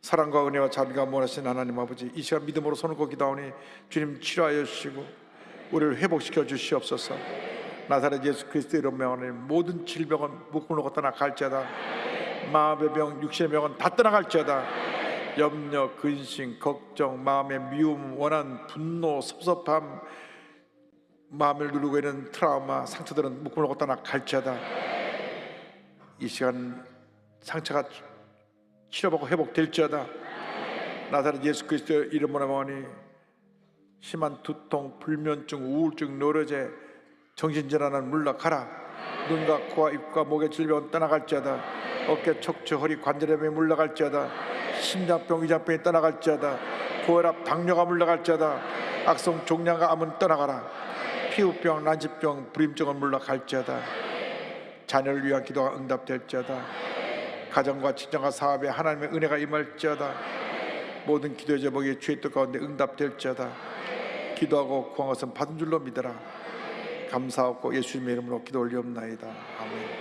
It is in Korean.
사랑과 은혜와 자비가 원하신 하나님 아버지 이 시간 믿음으로 손을 걷 기도하오니 주님 치료하여 주시고 우리를 회복시켜 주시옵소서. 나사렛 예수 그리스도 이름 명하는 모든 질병은 묶고놓고 떠나갈지어다. 마음의 병 육신의 병은 다 떠나갈지어다. 염려 근심 걱정 마음의 미움 원한 분노 섭섭함 마음을 누르고 있는 트라우마 상처들은 묶고놓고 떠나갈지어다. 이 시간 상처가 치료받고 회복될지어다. 나사렛 예수 그리스도 이름으로 하오니 심한 두통, 불면증, 우울증, 노려제, 정신질환은 물러가라. 눈과 코와 입과 목의 질병은 떠나갈지어다. 어깨, 척추, 허리, 관절염이 물러갈지어다. 심장병, 위장병이 떠나갈지어다. 고혈압, 당뇨가 물러갈지어다. 악성 종양과 암은 떠나가라. 피부병, 난치병, 불임증은 물러갈지어다. 자녀를 위한 기도가 응답될지어다 가정과 친정과 사업에 하나님의 은혜가 임할지어다. 모든 기도의 제목이 주의 뜻 가운데 응답될지어다. 기도하고 구한 것은 받은 줄로 믿어라. 감사하고 예수님의 이름으로 기도 올리옵나이다. 아멘